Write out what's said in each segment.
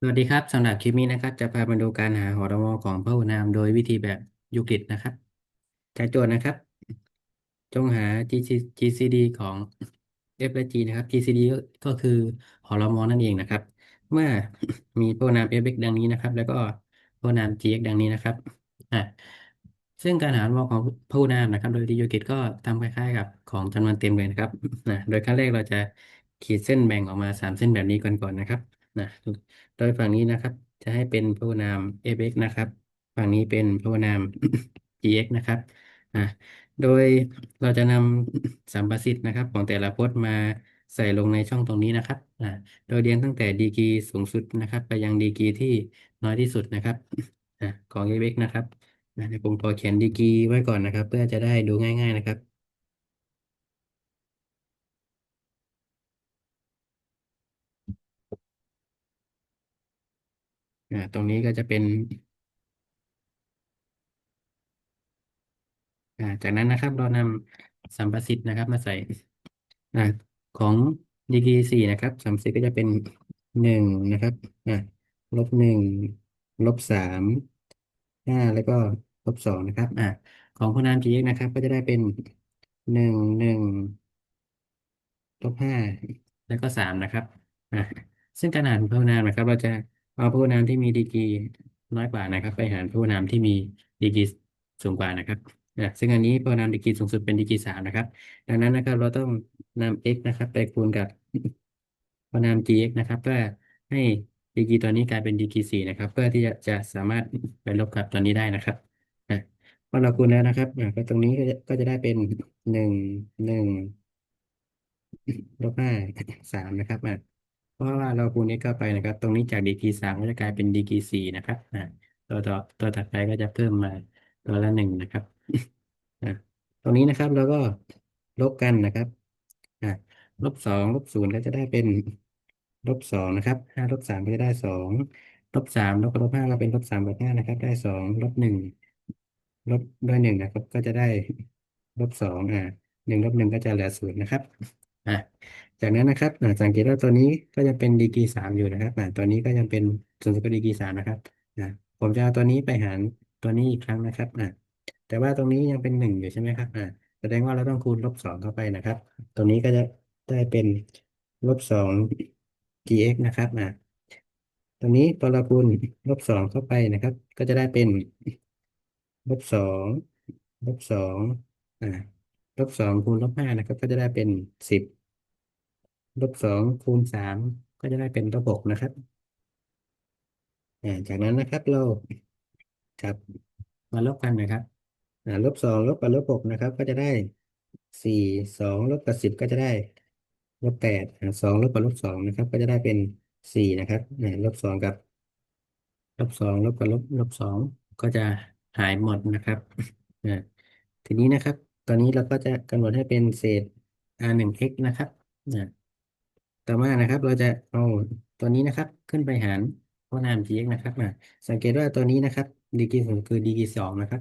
สวัสดีครับสำหรับคลิปนี้นะครับ จะพามาดูการหาหอรมอของพหุนามโดยวิธีแบบยูคลิดนะครับ จากโจทย์นะครับ จงหา GCD ของ F และ G นะครับ GCD ก็ก็คือหอรมอนั่นเองนะครับ เมื่อมีพหุนาม f(x) ดังนี้นะครับ แล้วก็พหุนาม gx ดังนี้นะครับอะซึ่งการหารอของพหุนามนะครับ โดยวิธียูคลิดก็ทำคล้ายๆกับของจำนวนเต็มเลยนะครับนะโดยขั้นแรกเราจะขีดเส้นแบ่งออกมาสามเส้นแบบนี้ก่อนก่อนนะครับ นะโดยฝั่งนี้นะครับ จะให้เป็นพหุนาม f(x) นะครับ ฝั่งนี้เป็นพหุนาม gx นะครับอะโดยเราจะนำสัมประสิทธิ์นะครับ ของแต่ละพจน์มาใส่ลงในช่องตรงนี้นะครับอะโดยเรียงตั้งแต่ดีกรีสูงสุดนะครับ ไปยังดีกรีที่น้อยที่สุดนะครับอะของ f(x) นะครับอะเดี๋ยวผมขอเขียนดีกรีไว้ก่อนนะครับ เพื่อจะได้ดูง่าย ๆ นะครับ อ่าตรงนี้ก็จะเป็นอ่าจากนั้นนะครับเรานำสัมประสิทธิ์นะครับ มาใส่อ่าของดีกรีสี่นะครับสามประสิบก็จะเป็นหนึ่งนะครับอ่าลบหนึ่งลบสามห้าแล้วก็ลบสองนะครับอ่าของพนาม gx นะครับ ก็จะได้เป็นหนึ่งหนึ่งลบห้าแล้วก็สามนะครับอ่าซึ่งการหารพหุนามนะครับ เราจะ เอาพหุนามที่มีดีกรีน้อยกว่านะครับ ไปหารพหุนามที่มีดีกรีสูงกว่านะครับอ่าซึ่งอันนี้พหุนามดีกรีสูงสุดเป็นดีกรีสามนะครับ ดังนั้นนะครับเราต้องนำ x นะครับ ไปคูณกับพนาม gx นะครับเพื่อให้ดีกรีตัวนี้กลายเป็นดีกรีสี่นะครับ เพื่อที่จะจะสามารถไปลบกับตัวนี้ได้นะครับอะพอเราคูณแล้วนะครับก็ตรงนี้ก็จะก็จะได้เป็นหนึ่งหนึ่งลบห้าสามนะครับอะ เพราะว่าเราคูณ x เข้าไปนะครับ ตรงนี้จากดีกรีสามก็จะกลายเป็นดีกรีสี่นะครับอะตัวต่อตัวถัดไปก็จะเพิ่มมาตัวละหนึ่งนะครับอะตรงนี้นะครับเราก็ลบกันนะครับอะลบสองลบศูนย์ก็จะได้เป็นลบสองนะครับห้าลบสามก็จะได้สองลบสามลบกับลบห้าก็เป็นลบสามลบห้านะครับ ได้สองลบหนึ่งลบด้วยหนึ่งนะครับ ก็จะได้ลบสองอ่าหนึ่งลบหนึ่งก็จะเหลือศูนย์นะครับ อ่าจากนั้นนะครับอ่าสังเกตว่าตัวนี้ก็ยังเป็นดีกรีสามอยู่นะครับอ่าตัวนี้ก็ยังเป็นส่วนสุดก็ดีกรีสามนะครับอ่าผมจะเอาตัวนี้ไปหารตัวนี้อีกครั้งนะครับอ่าแต่ว่าตรงนี้ยังเป็นหนึ่งอยู่ใช่ไหมครับอ่าแสดงว่าเราต้องคูณลบสองเข้าไปนะครับ ตรงนี้ก็จะได้เป็นลบสอง gx นะครับอะตรงนี้พอเราคูณลบสองเข้าไปนะครับ ก็จะได้เป็นลบสองลบสองอ่า ลบสองคูณลบห้านะครับ ก็จะได้เป็นสิบลบสองคูณสามก็จะได้เป็นลบหกนะครับอ่าจากนั้นนะครับเราครับมาลบกันนะครับอ่าลบสองลบกับลบหกนะครับ ก็จะได้สี่สองลบกับสิบก็จะได้ลบแปดหาสองลบกับลบสองนะครับ ก็จะได้เป็นสี่นะครับเนี่ยลบสองกับลบสองลบกับลบลบสองก็จะหายหมดนะครับนะทีนี้นะครับ อนนี้เราก็จะกำหนดให้เป็นเศษ r หนึ่ง x นะครับนะต่อมานะครับเราจะเอาตัวนี้นะครับ ขึ้นไปหารพนาม gx นะครับนะสังเกตว่าตัวนี้นะครับดีกรีสูงคือดีกรีสองนะครับ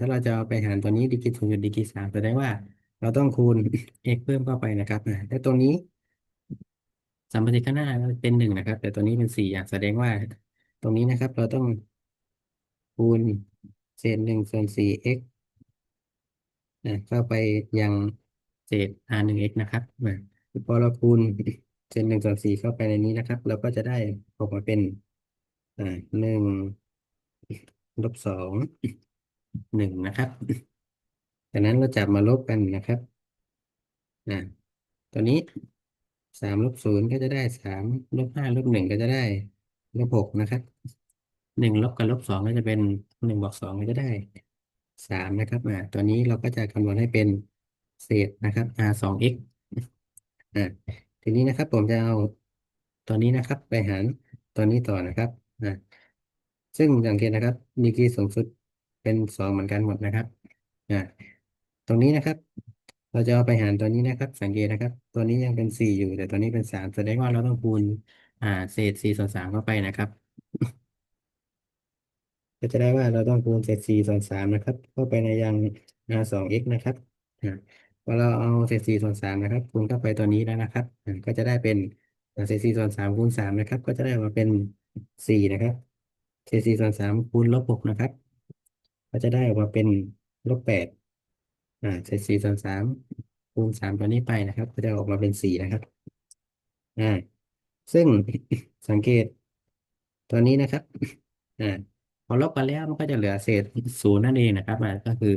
ถ้าเราจะเอาไปหารตัวนี้ดีกรีสูงคือดีกรีสามแสดงว่าเราต้องคูณ x เพิ่มเข้าไปนะครับอ่าและตรงนี้สัมประสิทธิ์ข้างหน้าเป็นหนึ่งนะครับ แต่ตัวนี้เป็นสี่แสดงว่า ตรงนี้นะครับ เราต้องคูณเศษหนึ่งส่วนสี่ x เข้าไปยังเศษ r หนึ่ง x นะครับพอเราคูณเศษหนึ่งส่วนสี่เข้าไปในนี้นะครับ เราก็จะได้ออกมาเป็นอ่าหนึ่งลบสองหนึ่งนะครับจากนั้นเราจับมาลบกันนะครับอ่าตัวนี้สามลบศูนย์ก็จะได้สามลบห้าลบหนึ่งก็จะได้ลบหกนะครับหนึ่งลบกับลบสองก็จะเป็นหนึ่งบวกสองก็จะได้ สามนะครับอ่าตัวนี้เราก็จะคำนวณให้เป็นเศษนะครับ r สอง x อ่าทีนี้นะครับผมจะเอาตัวนี้นะครับ ไปหารตัวนี้ต่อนะครับอ่าซึ่งสังเกตนะครับดีกรีสูงสุดเป็นสองเหมือนกันหมดนะครับอ่าตรงนี้นะครับ เราจะเอาไปหารตัวนี้นะครับ สังเกตนะครับ ตัวนี้ยังเป็นสี่อยู่ แต่ตัวนี้เป็นสามแสดงว่าเราต้องคูณอ่าเศษสี่ส่วนสามเข้าไปนะครับ ก็จะได้ว่าเราต้องคูณเศษสี่ส่วนสามนะครับเข้าไปในยัง r สอง x นะครับพอเราเอาเศษสี่ส่วนสามนะครับ คูณเข้าไปตัวนี้แล้วนะครับ ก็จะได้เป็นเศษสี่ส่วนสามคูณสามนะครับ ก็จะได้มาเป็นสี่นะครับเศษสี่ส่วนสามคูณลบหกนะครับ ก็จะได้ออกมาเป็นลบแปดเศษสี่ส่วนสามคูณสามตัวนี้ไปนะครับ ก็จะออกมาเป็นสี่นะครับอ่าซึ่งสังเกตตัวนี้นะครับอ่า พอลบกันแล้วมันก็จะเหลือเศษศูนย์นั่นเองนะครับอ่าก็คือ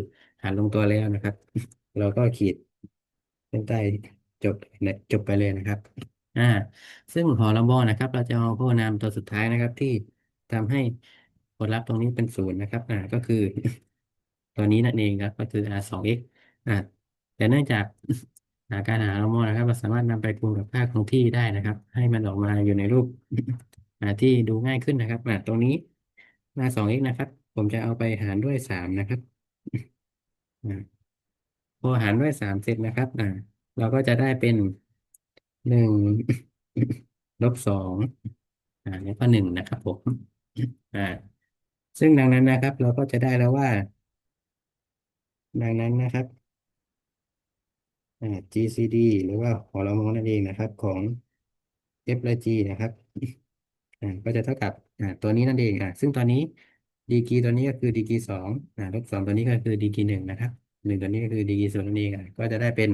หารลงตัวแล้วนะครับ เราก็ขีดเส้นใต้จบจบไปเลยนะครับอ่าซึ่งหอลำบอนะครับ เราจะเอาพหุนามตัวสุดท้ายนะครับ ที่ทำให้ผลลัพธ์ตรงนี้เป็นศูนย์นะครับอ่าก็คือ ตัวนี้นั่นเองครับ ก็คือ r สอง x อ่าแต่เนื่องจากการหาลำบอนะครับ เราสามารถนำไปคูณกับค่าคงที่ได้นะครับ ให้มันออกมาอยู่ในรูปอ่าที่ดูง่ายขึ้นนะครับอ่าตรงนี้ r สอง x นะครับ ผมจะเอาไปหารด้วยสามนะครับพอหารด้วยสามเสร็จนะครับอ่าเราก็จะได้เป็นหนึ่งลบสองอ่าแล้วก็หนึ่งนะครับผมอ่า ซึ่งดังนั้นนะครับ เราก็จะได้แล้วว่า ดังนั้นนะครับอ่า GCD หรือว่าหอละมอนั่นเองนะครับ ของ F และ G นะครับ ก็จะเท่ากับอ่าตัวนี้นั่นเองอ่าซึ่งตอนนี้ดีกรีตัวนี้ก็คือดีกรีสองอ่าลบสองตัวนี้ก็คือดีกรีหนึ่งนะครับหนึ่งตัวนี้ก็คือดีกรีศูนนั่นเองอะก็จะได้เป็น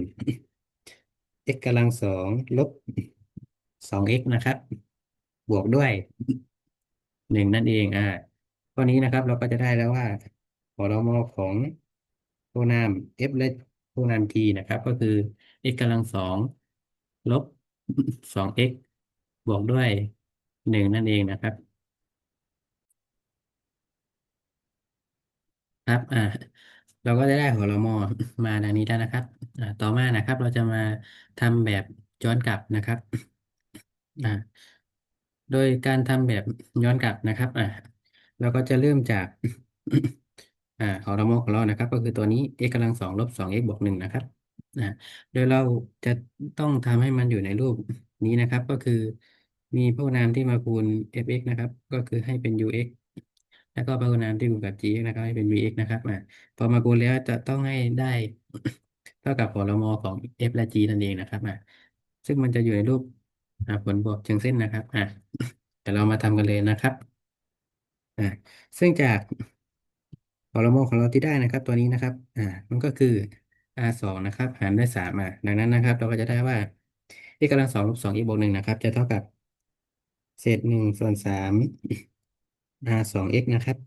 x กำลังสองลบสอง x นะครับ บวกด้วยหนึ่งนั่นเองอ่าข้อนี้นะครับเราก็จะได้แล้วว่าหอลมอของโพนาม f และโพนาม g นะครับ ก็คือ x กำลังสองลบสอง x บวกด้วย หนึ่งนั่นเองนะครับ ครับ อ่า เราก็จะได้หัวเรามอมาดังนี้ได้นะครับ อ่า ต่อมานะครับ เราจะมาทำแบบย้อนกลับนะครับ อ่า โดยการทำแบบย้อนกลับนะครับ อ่า เราก็จะเริ่มจาก อ่าหัวเรามอของเรานะครับ ก็คือตัวนี้ x กำลังสองลบสอง x บวกหนึ่งนะครับ อ่า โดยเราจะต้องทำให้มันอยู่ในรูปนี้นะครับ ก็คือ มีพหุนามที่มาคูณ f(x) นะครับ ก็คือให้เป็น ux แล้วก็พหุนามที่คูณกับ g(x) นะครับให้เป็น vx นะครับอ่าพอมาคูณแล้วจะต้องให้ได้เท่ากับผลมของ f และ g นั่นเองนะครับอ่าซึ่งมันจะอยู่ในรูปอ่าผลบวกเชิงเส้นนะครับอ่าเดี๋ยวเรามาทำกันเลยนะครับอ่าซึ่งจากผลมของเราที่ได้นะครับ ตัวนี้นะครับอ่ามันก็คือ r สองนะครับ หารด้วยสามอะดังนั้นนะครับ เราก็จะได้ว่า x กำลังสองลบสอง x บวกหนึ่งนะครับ จะเท่ากับ เศษหนึ่งส่วนสาม r สอง x นะครับ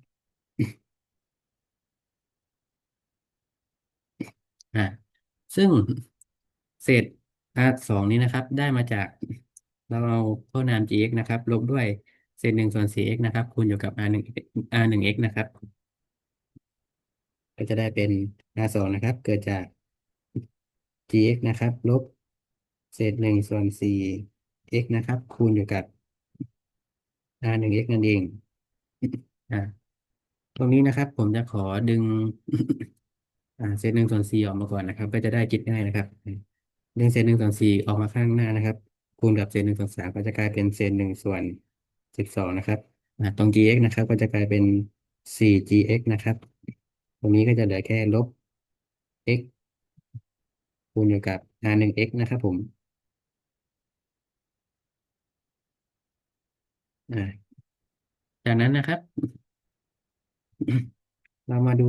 อ่าซึ่งเศษ r สองนี้นะครับ ได้มาจากเราเอาพหุนาม gx นะครับ ลบด้วยเศษหนึ่งส่วนสี่ x นะครับ คูณอยู่กับ r หนึ่ง r หนึ่ง x นะครับ ก็จะได้เป็น r สองนะครับ เกิดจาก gx นะครับ ลบ เศษหนึ่งส่วนสี่ x นะครับ คูณอยู่กับ r หนึ่ง x นั่นเองอ่าตรงนี้นะครับ ผมจะขอดึง อ่าเศษหนึ่งส่วนสี่ออกมาก่อนนะครับ ก็จะได้คิดง่ายนะครับดึงเศษหนึ่งส่วนสี่ออกมาข้างหน้านะครับ คูณกับเศษหนึ่งส่วนสามก็จะกลายเป็นเศษหนึ่งส่วนสิบสองนะครับตรง gx นะครับ ก็จะกลายเป็นสี่ gx นะครับ ตรงนี้ก็จะเหลือแค่ลบ x คูณอยู่กับ r หนึ่ง x นะครับผมอ่า จากนั้นนะครับ เรามาดู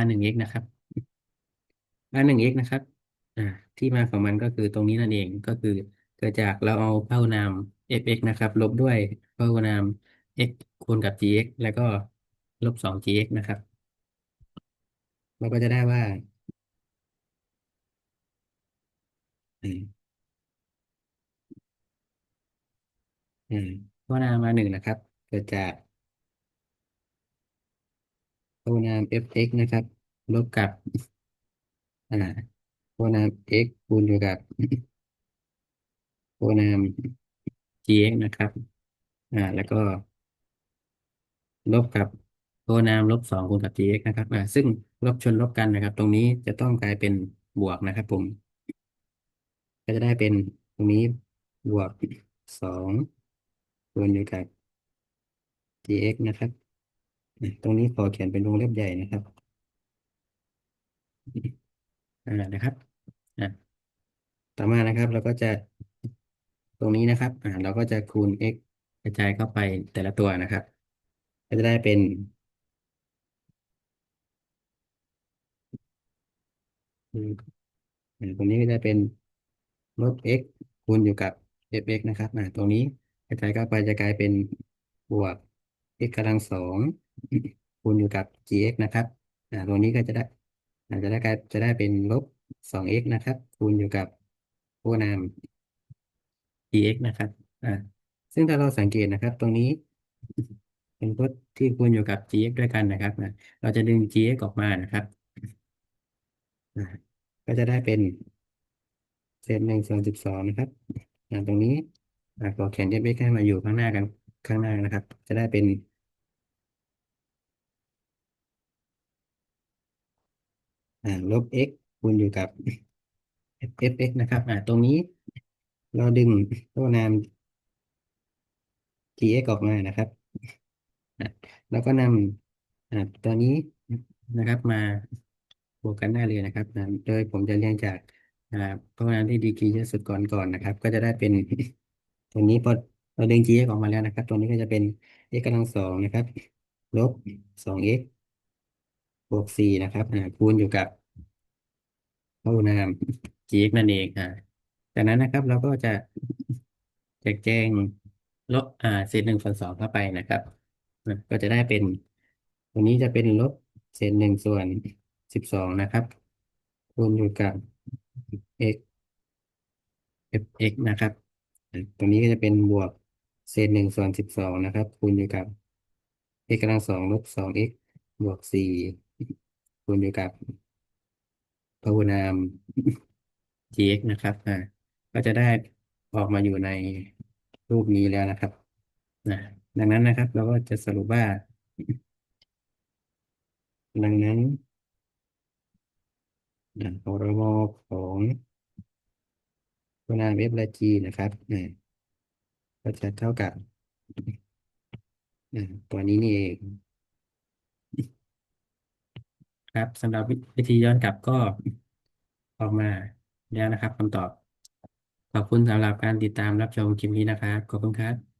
r หนึ่ง x นะครับ r หนึ่ง x นะครับอ่าที่มาของมันก็คือตรงนี้นั่นเองก็คือเกิดจากเราเอาพหุนาม f(x) นะครับ ลบด้วยพหุนาม x คูณกับ gx แล้วก็ลบสอง gx นะครับ เราก็จะได้ว่า อืมพหุนามมาหนึ่งนะครับ เกิดจากพหุนาม f(x) นะครับ ลบกับ อ่าพหุนาม x คูณอยู่กับพหุนาม gx นะครับ อ่า แล้วก็ลบกับโพนามลบสองคูณกับ gx นะครับอ่าซึ่งลบชนลบกันนะครับ ตรงนี้จะต้องกลายเป็นบวกนะครับผม ก็จะได้เป็นตรงนี้บวกสอง คูณอยู่กับ gx นะครับ ตรงนี้ขอเขียนเป็นวงเล็บใหญ่นะครับอ่านะครับอ่าต่อมานะครับเราก็จะตรงนี้นะครับอ่าเราก็จะคูณ x กระจายเข้าไปแต่ละตัวนะครับ ก็จะได้เป็นอืมอ่าตรงนี้ก็จะเป็นลบ x คูณอยู่กับ fx นะครับอ่าตรงนี้ กระจายเข้าไปจะกลายเป็นบวก x กำลังสองคูณอยู่กับ gx นะครับอ่าตรงนี้ก็จะได้จะได้กลายจะได้เป็นลบสอง x นะครับ คูณอยู่กับคู่นาม gx นะครับอ่าซึ่งถ้าเราสังเกตนะครับ ตรงนี้เป็นพจน์ที่คูณอยู่กับ gx ด้วยกันนะครับนะเราจะดึง gx ออกมานะครับอ่าก็จะได้เป็นเศษหนึ่งส่วนสิบสองนะครับอ่าตรงนี้ อ่าขอเขียน fx ให้มาอยู่ข้างหน้ากันข้างหน้านะครับ จะได้เป็นอ่าลบ x คูณอยู่กับ fx นะครับอ่าตรงนี้เราดึงตัวนาม gx ออกมานะครับแล้วก็นำอ่าตัวนี้นะครับมาบวกกันหน้าเรียนนะครับโดยผมจะเรียงจากอ่าพวกนั้นที่ดีกรีเยอะสุดก่อนก่อนนะครับ ก็จะได้เป็น ตัวนี้พอเราดึง gx ออกมาแล้วนะครับ ตัวนี้ก็จะเป็น x กำลังสองนะครับลบสอง x บวกสี่นะครับคูณอยู่กับคู่นาม gx นั่นเองอ่าจากนั้นนะครับเราก็จะแจกแจงลบอ่าเศษหนึ่งส่วนสองเข้าไปนะครับ ก็จะได้เป็นตรงนี้จะเป็นลบเศษหนึ่งส่วนสิบสองนะครับคูณอยู่กับ x fx นะครับ ตรงนี้ก็จะเป็นบวกเศษหนึ่งส่วนสิบสองนะครับ คูณอยู่กับ x กำลังสองลบสอง x บวกสี่คูณอยู่กับพหุนาม gx นะครับอ่าก็จะได้ออกมาอยู่ในรูปนี้แล้วนะครับนะดังนั้นนะครับ เราก็จะสรุปว่า ดังนั้นอ่าปรมของ พหุนาม f และ g นะครับอ่าก็จะเท่ากับตัวนี้นี่เองครับสำหรับวิธีย้อนกลับก็ออกมาแล้วนะครับคำตอบ ขอบคุณสำหรับการติดตามรับชมคลิปนี้นะครับ ขอบคุณครับ